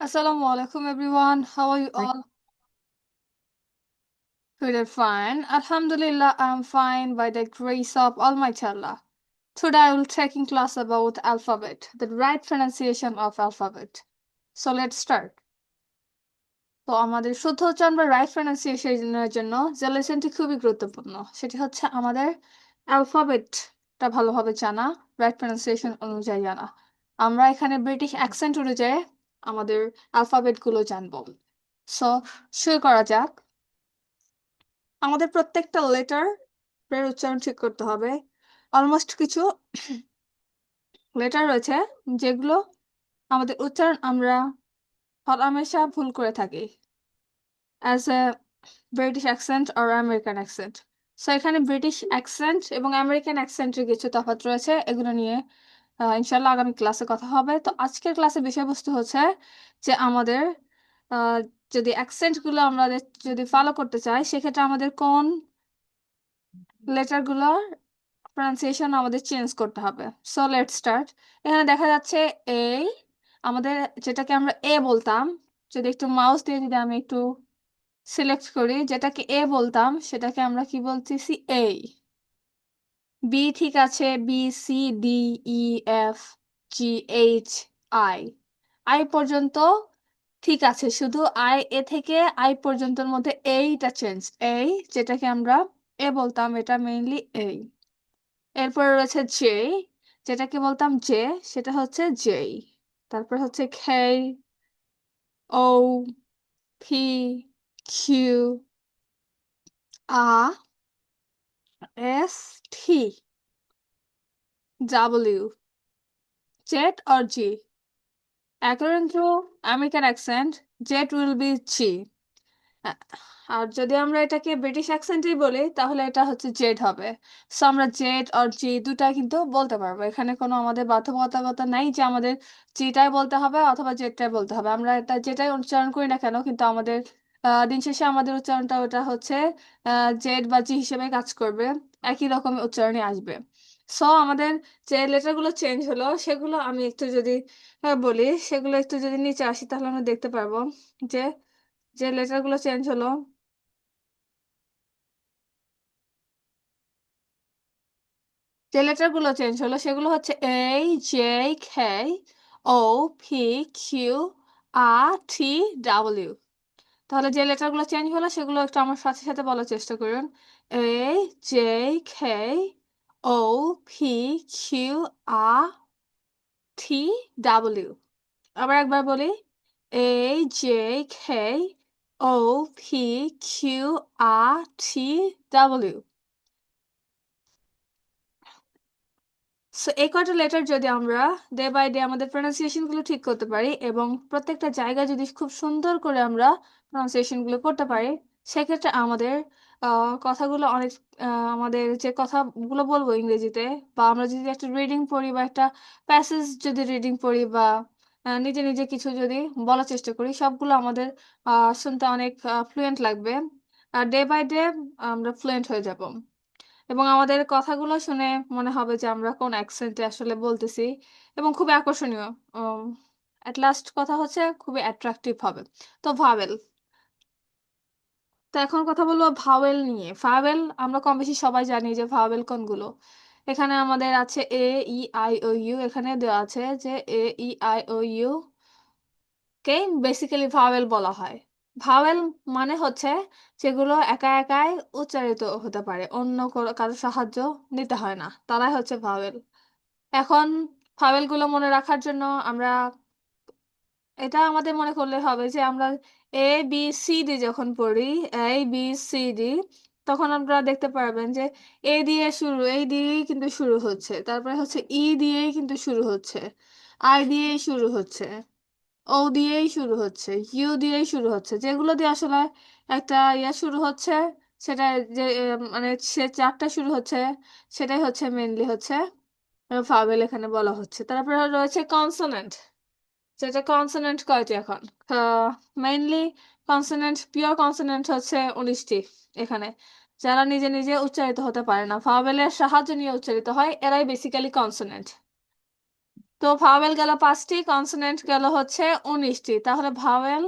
Assalamu alaikum everyone. How are you all? And fine. Alhamdulillah, I'm fine by the grace of Almighty Allah. Today I will taking class about alphabet, the right pronunciation of alphabet. So let's start. তো আমাদের শুদ্ধ উচ্চারণ বা right প্রনাউন্সিয়েশনের জন্য যে লেসনটি খুবই গুরুত্বপূর্ণ সেটি হচ্ছে আমাদের অ্যালফাবেটটা ভালোভাবে জানা রাইট প্রনাউন্সিয়েশন অনুযায়ী জানা আমরা এখানে ব্রিটিশ অ্যাকসেন্ট অনুযায়ী আমাদের অ্যালফাবেটগুলো জানব। সো শুরু করা যাক। আমাদের প্রত্যেকটা লেটার এর উচ্চারণ ঠিক করতে হবে। অলমোস্ট কিছু লেটার রয়েছে যেগুলো আমাদের উচ্চারণ আমরা হরহামেশা ভুল করে থাকি। অ্যাজ এ ব্রিটিশ অ্যাকসেন্ট আর আমেরিকান অ্যাকসেন্ট সো এখানে ব্রিটিশ অ্যাকসেন্ট এবং আমেরিকান অ্যাকসেন্টের কিছু তফাৎ রয়েছে। এগুলো নিয়ে ইনশাল্লাহ আগামী ক্লাসে কথা হবে। তো আজকের ক্লাসের বিষয়বস্তু হচ্ছে যে আমাদের যদি অ্যাকসেন্টগুলো আমরা যদি ফলো করতে চাই, সেক্ষেত্রে আমাদের কোন লেটারগুলোর প্রনাউন্সিয়েশন আমাদের চেঞ্জ করতে হবে। সো লেট স্টার্ট এখানে দেখা যাচ্ছে এ আমাদের যেটাকে আমরা এ বলতাম, যদি একটু মাউস দিয়ে যদি আমি একটু সিলেক্ট করি, যেটাকে এ বলতাম, সেটাকে আমরা কি বলতেছি? এই বি ঠিক আছে B C D E F G H I I পর্যন্ত ঠিক আছে, শুধু আই এ থেকে আই পর্যন্তর মধ্যে এইটা চেঞ্জ এই যেটাকে আমরা এ বলতাম, এটা মেইনলি এই এরপরে রয়েছে জে যেটাকে বলতাম জে সেটা হচ্ছে জেই তারপর হচ্ছে K O P Q R S T W Z or G. According to American accent, Z will be G. আর যদি আমরা এটাকে ব্রিটিশ অ্যাকসেন্টেই বলি তাহলে এটা হচ্ছে জেড হবে সো আমরা জেড আর জি দুটাই কিন্তু বলতে পারব এখানে কোনো আমাদের বাধ্যবাধকতা নাই যে আমাদের জিটাই বলতে হবে অথবা জেডটাই বলতে হবে আমরা এটা যেটাই উচ্চারণ করি না কেন কিন্তু আমাদের দিন শেষে আমাদের উচ্চারণটা ওটা হচ্ছে জেড বা জি হিসেবে কাজ করবে। একই রকমের উচ্চারণে আসবে। সো আমাদের যে লেটারগুলো চেঞ্জ হলো, সেগুলো আমি একটু যদি বলি, সেগুলো একটু যদি নিচে আসি, তাহলে আমরা দেখতে পারব যে যে লেটারগুলো চেঞ্জ হলো। যে লেটারগুলো চেঞ্জ হলো, সেগুলো হচ্ছে A J K O P Q R T W তাহলে যে লেটারগুলো চেঞ্জ হলো সেগুলো একটু আমার সাথে সাথে বলার চেষ্টা করুন। A J K O P Q R T W আবার একবার বলি। A J K O P Q R T W so এই কয়টা লেটার যদি আমরা ডে বাই ডে আমাদের প্রনাউন্সিয়েশনগুলো ঠিক করতে পারি এবং প্রত্যেকটা জায়গায় যদি খুব সুন্দর করে আমরা প্রনাউন্সিয়েশনগুলো করতে পারি, সেক্ষেত্রে আমাদের কথাগুলো অনেক আমাদের যে কথাগুলো বলব ইংরেজিতে বা আমরা যদি একটা রিডিং পড়ি বা একটা প্যাসেজ যদি রিডিং পড়ি বা নিজে নিজে কিছু যদি বলার চেষ্টা করি, সবগুলো আমাদের শুনতে অনেক ফ্লুয়েন্ট লাগবে। আর ডে বাই ডে আমরা ফ্লুয়েন্ট হয়ে যাব। এবং আমাদের কথাগুলো শুনে মনে হবে যে আমরা কোন অ্যাকসেন্টে আসলে বলতেছি এবং খুবই আকর্ষণীয়। অ্যাট লাস্ট কথা হচ্ছে খুবই অ্যাট্রাকটিভ হবে তো ভাওয়েল তো এখন কথা বলব ভাওয়েল নিয়ে। ভাওয়েল, আমরা কম বেশি সবাই জানি যে ভাওয়েল কোনগুলো। এখানে আমাদের আছে এ, ই, আই, ও, ইউ এখানে দেওয়া আছে যে A, E, I, O, U K basically vowel বলা হয়। ভাওয়েল মানে হচ্ছে যেগুলো একা একাই উচ্চারিত হতে পারে, অন্য কারও সাহায্য নিতে হয় না, তারাই হচ্ছে ভাওয়েল। এখন ভাওয়েলগুলো মনে রাখার জন্য আমরা, এটা আমাদের মনে করলে হবে যে আমরা এ বি সি ডি যখন পড়ি এ বি সি ডি তখন আমরা দেখতে পারবেন যে এ দিয়ে শুরু এই দিয়েই কিন্তু শুরু হচ্ছে, তারপরে হচ্ছে ই দিয়েই কিন্তু শুরু হচ্ছে আই দিয়েই শুরু হচ্ছে। ও দিয়েই শুরু হচ্ছে, ইউ দিয়েই শুরু হচ্ছে। যেগুলো দিয়ে আসলে একটা ইয়া শুরু হচ্ছে, সেটা যে মানে সে চারটা শুরু হচ্ছে, সেটাই হচ্ছে মেনলি হচ্ছে ভাওয়েল এখানে বলা হচ্ছে। তারপরে রয়েছে কনসোনেন্ট যেটা কনসোনেন্ট কয়টি এখন? মেইনলি কনসোনেন্ট পিওর কনসোনেন্ট হচ্ছে উনিশটি এখানে। যারা নিজে নিজে উচ্চারিত হতে পারে না ভাওয়েলের সাহায্য নিয়ে উচ্চারিত হয়, এরাই বেসিক্যালি কনসোনেন্ট তো ভাওয়েল গেল পাঁচটি, কনসোনেন্ট গেল হচ্ছে উনিশটি। তাহলে ভাওয়েল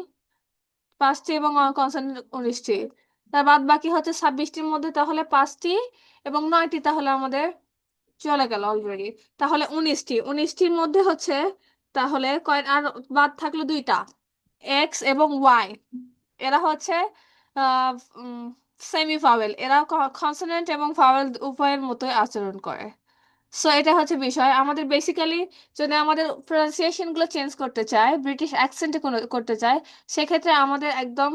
পাঁচটি এবং কনসোনেন্ট উনিশটি। তার বাদ বাকি হচ্ছে ছাব্বিশটির মধ্যে তাহলে পাঁচটি এবং নয়টি তাহলে আমাদের চলে গেল অলরেডি তাহলে উনিশটি। উনিশটির মধ্যে হচ্ছে তাহলে কয় আর বাদ থাকল দুইটা। এক্স এবং ওয়াই। এরা হচ্ছে সেমি ফাওয়েল এরা কনসোনেন্ট এবং ফাওয়েল উভয়ের মতোই আচরণ করে। সো এটা হচ্ছে বিষয়। আমাদের বেসিক্যালি যদি আমাদের প্রনাউন্সিয়েশনগুলো চেঞ্জ করতে চায় ব্রিটিশ অ্যাকসেন্টে করতে চায়, সেক্ষেত্রে আমাদের একদম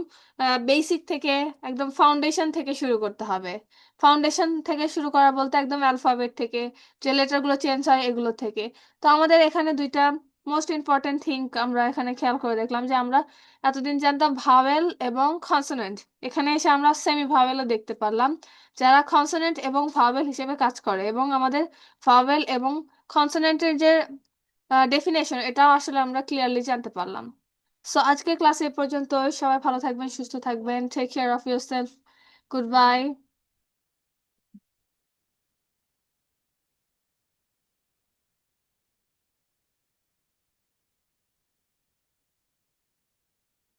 বেসিক থেকে, একদম ফাউন্ডেশন থেকে শুরু করতে হবে। ফাউন্ডেশন থেকে শুরু করা বলতে একদম অ্যালফাবেট থেকে, যে লেটারগুলো চেঞ্জ হয় এগুলো থেকে। তো আমাদের এখানে দুইটা মোস্ট ইম্পর্টেন্ট থিঙ্ক আমরা এখানে খেয়াল করে দেখলাম যে আমরা এতদিন জানতাম ভাওয়েল এবং কনসোনেন্ট এখানে এসে আমরা সেমি ভাওয়েলও দেখতে পারলাম, যারা কনসোনেন্ট এবং ভাওয়েল হিসেবে কাজ করে এবং আমাদের ভাওয়েল এবং কনসোনেন্টের যে ডেফিনেশন এটাও আসলে আমরা ক্লিয়ারলি জানতে পারলাম। সো আজকের ক্লাসে এ পর্যন্ত সবাই ভালো থাকবেন, সুস্থ থাকবেন। Take care of yourself goodbye